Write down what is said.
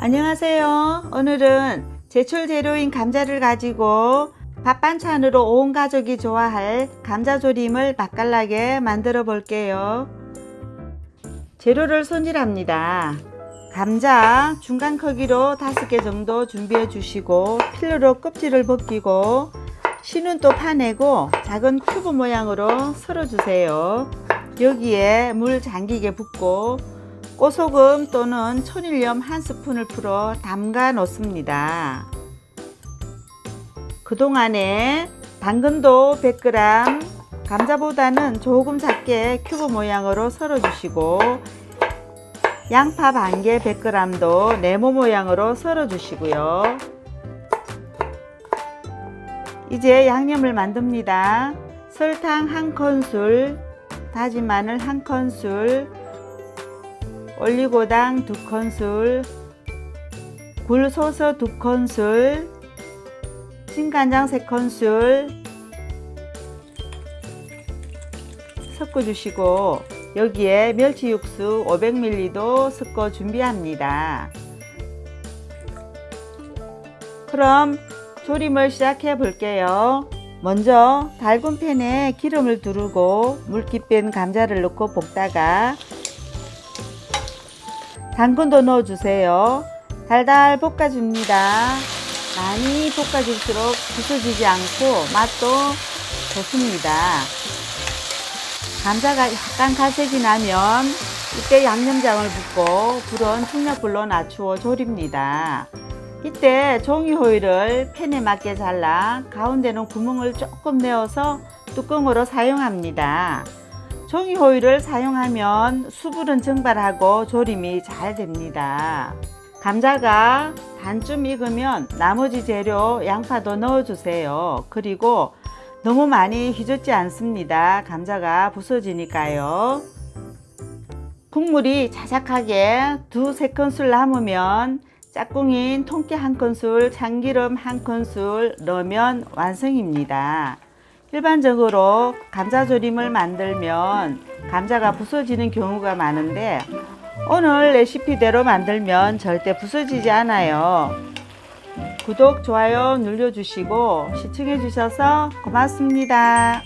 안녕하세요. 오늘은 제철 재료인 감자를 가지고 밥 반찬으로 온 가족이 좋아할 감자조림을 맛깔나게 만들어 볼게요. 재료를 손질합니다. 감자 중간 크기로 5개 정도 준비해 주시고 필러로 껍질을 벗기고 씨는 또 파내고 작은 큐브 모양으로 썰어 주세요. 여기에 물 잠기게 붓고 꽃소금 또는 천일염 한 스푼을 풀어 담가 놓습니다. 그동안에 당근도 100g, 감자보다는 조금 작게 큐브 모양으로 썰어 주시고 양파 반개 100g도 네모 모양으로 썰어 주시고요. 이제 양념을 만듭니다. 설탕 한 큰술, 다진 마늘 한 큰술, 올리고당 두 큰술, 굴소스 두 큰술, 진간장 세 큰술 섞어 주시고 여기에 멸치 육수 500ml도 섞어 준비합니다. 그럼 조림을 시작해 볼게요. 먼저 달군 팬에 기름을 두르고 물기 뺀 감자를 넣고 볶다가 당근도 넣어주세요. 달달 볶아줍니다. 많이 볶아줄수록 부서지지 않고 맛도 좋습니다. 감자가 약간 갈색이 나면 이때 양념장을 붓고 불은 중약불로 낮추어 졸입니다. 이때 종이 호일을 팬에 맞게 잘라 가운데는 구멍을 조금 내어서 뚜껑으로 사용합니다. 종이 호일을 사용하면 수분은 증발하고 조림이 잘 됩니다. 감자가 반쯤 익으면 나머지 재료 양파도 넣어주세요. 그리고 너무 많이 휘젓지 않습니다. 감자가 부서지니까요. 국물이 자작하게 두세 큰술 남으면 짝꿍인 통깨 한 큰술, 참기름 한 큰술 넣으면 완성입니다. 일반적으로 감자조림을 만들면 감자가 부서지는 경우가 많은데 오늘 레시피대로 만들면 절대 부서지지 않아요. 구독, 좋아요 눌러주시고 시청해 주셔서 고맙습니다.